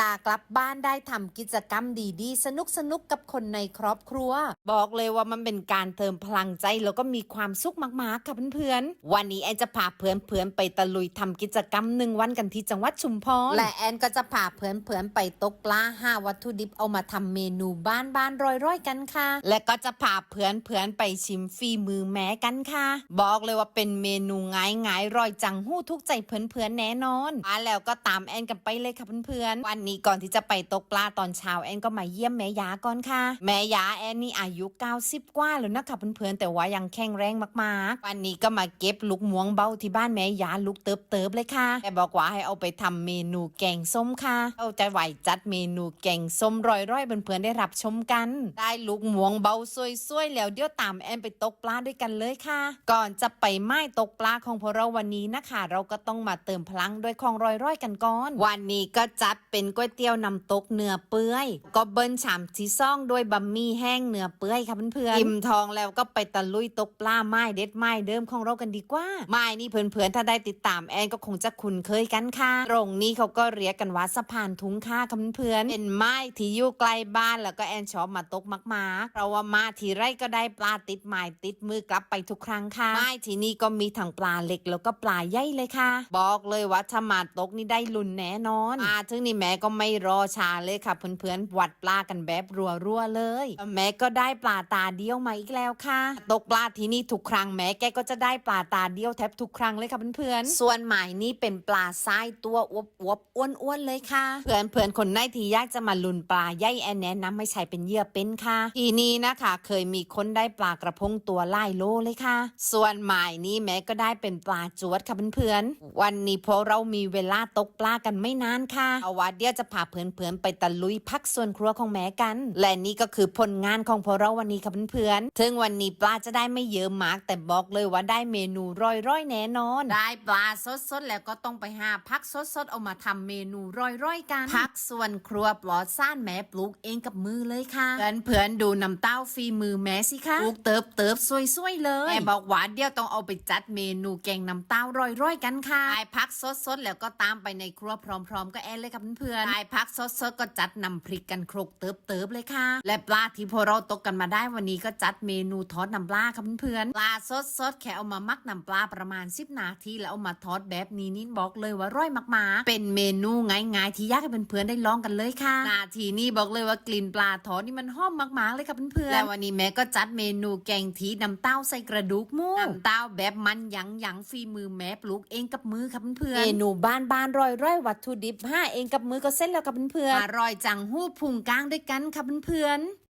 ลากลับบ้านได้ทำกิจกรรมดีๆ สนุกสนุกๆกับคนในครอบครัว บอกเลยว่ามันเป็นการเติมพลังใจแล้วก็มีความสุขมากๆค่ะเพื่อนๆ วันนี้แอนจะพาเพื่อนๆไปตะลุยทำกิจกรรมหนึ่งวันกันที่จังหวัดชุมพรและแอนก็จะพาเพื่อนๆไปตกปลาห้าวัตถุดิบเอามาทำเมนูบ้านบ้านๆร้อยๆกันค่ะ และก็จะพาเพื่อนๆไปชิมฝีมือแม้กันค่ะ บอกเลยว่าเป็นเมนูง่ายง่ายๆร่อยจังหู้ทุกใจเพื่อนๆแน่นอนมาแล้วก็ตามแอนกันไปเลยค่ะเพื่อนๆวันนี้ก่อนที่จะไปตกปลาตอนเช้าแอนก็มาเยี่ยมแม่ยาก่อนค่ะ แม่ยาแอนนี่อายุ 90 กว่าแล้วนะคะเพื่อนๆแต่ว่ายังแข็งแรงมากๆ วันนี้ก็มาเก็บลูกม่วงเบาที่บ้านแม่ยาลูกเติบเติบๆเลยค่ะแกบอกว่าให้เอาไปทำเมนูแกงส้มค่ะเอาใจไหวจัดเมนูแกงส้มร่อยๆเพื่อนๆได้รับชมกัน ได้ลูกม่วงเบาสวยๆแล้วเดี๋ยวตามแอนไปตกปลาด้วยกันเลยค่ะ ก่อนจะไปไม้ตกปลาของพวกเราวันนี้นะคะ เราก็ต้องมาเติมพลังด้วยของร่อยๆกันก่อน วันนี้ก็จัดเป็นก๋วยเตี๋ยวน้ำตกเนื้อเปื่อยก็เบิ้ลฉ่ำที่ซ่องด้วยบะหมี่แห้งเนื้อเปื่อยค่ะเพื่อนๆอิ่มทองแล้วก็ไปตะลุยตกปลาไม้เด็ดไม้เดิมของเรากันดีกว่า ไม้นี่เพื่อนๆถ้าได้ติดตามแอนก็คงจะคุ้นเคยกันค่ะ ตรงนี้เขาก็เรียกกันว่าสะพานทุงค่าค่ะเพื่อนๆเป็นไม้ที่อยู่ไกลบ้านแล้วก็แอนชอบมาตกมากๆเพราะว่ามาทีไรก็ได้ปลาติดไม้ติดมือกลับไปทุกครั้งค่ะไม้ที่นี่ก็มีทั้งปลาเล็กแล้วก็ปลาใหญ่เลยค่ะ บอกเลยว่าถ้ามาตกนี่ได้ลุ้นแน่นอนมาถึงนี่แม่ก็ไม่รอช้าเลยค่ะเพื่อนๆวัดปลากันแบบรัวๆเลย แม่ก็ได้ปลาตาเดียวมาอีกแล้วค่ะ ตกปลาที่นี่ทุกครั้งแม่แกก็จะได้ปลาตาเดียวแทบทุกครั้งเลยค่ะเพื่อนๆส่วนหมายนี้เป็นปลาทรายตัวอวบๆอ้วนๆเลยค่ะ เพื่อนเพื่อนๆคนไหนที่อยากจะมาลุนปลาใหญ่แอนแนะนำให้ใช้เป็นเหยื่อเป็นค่ะ ทีนี้นะคะ เคยมีคนได้ปลากระพงตัวไล่โลเลยค่ะ ส่วนหมายนี้แม่ก็ได้เป็นปลาจวดค่ะเพื่อนๆวันนี้พอเรามีเวลาตกปลากันไม่นานค่ะเอาว่าเดี๋ยวจะพาเพื่อนๆไปตะลุยพักส่วนครัวของแม่กัน และนี่ก็คือผลงานของพวกเราวันนี้ค่ะเพื่อนๆถึงวันนี้ปลาจะได้ไม่เยอะมาก แต่บอกเลยว่าได้เมนูร่อยๆแน่นอน ได้ปลาสดๆแล้วก็ต้องไปหาพักสดๆเอามาทำเมนูร่อยๆกันพักส่วนครัวปลอดซ่านแม่ปลูกเองกับมือเลยค่ะเพื่อนๆดูน้ำเต้าฟีมือแม่สิคะปลูกเติบเติบสวยๆเลยแม่บอกว่าเดี๋ยวต้องเอาไปจัดเมนูแกงน้ำเต้าร่อยๆกันค่ะได้พักสดๆแล้วก็ตามไปในครัวพร้อม ๆ ก็แอนเลยค่ะเพื่อนๆได้พักสดๆก็จัดนำพริกกันโครกเติบๆเลยค่ะ และปลาที่พวกเราตกกันมาได้วันนี้ก็จัดเมนูทอดน้ำปลาค่ะเพื่อนๆปลาสดๆแค่เอามามักน้ำปลาประมาณ10นาทีแล้วเอามาทอดแบบนี้นี่บอกเลยว่าร่อยมากๆ เป็นเมนูง่ายๆที่อยากให้เพื่อนๆได้ลองกันเลยค่ะนาทีนี้บอกเลยว่ากลิ่นปลาทอดนี่มันหอมมากๆเลยค่ะเพื่อนๆและวันนี้แม่ก็จัดเมนูแกงทีน้ำเต้าใส่กระดูกหมูน้ำเต้าแบบมันหยังหยังๆฝีมือแม่ปลูกเองกับมือค่ะเพื่อนๆเมนูบ้านบ้านๆร่อยร่อยๆวัตถุดิบห้าเองกับมือก็เสร็จแล้วค่ะเพื่อนๆอร่อยจังหู้พุงก้างด้วยกันค่ะเพื่อนๆ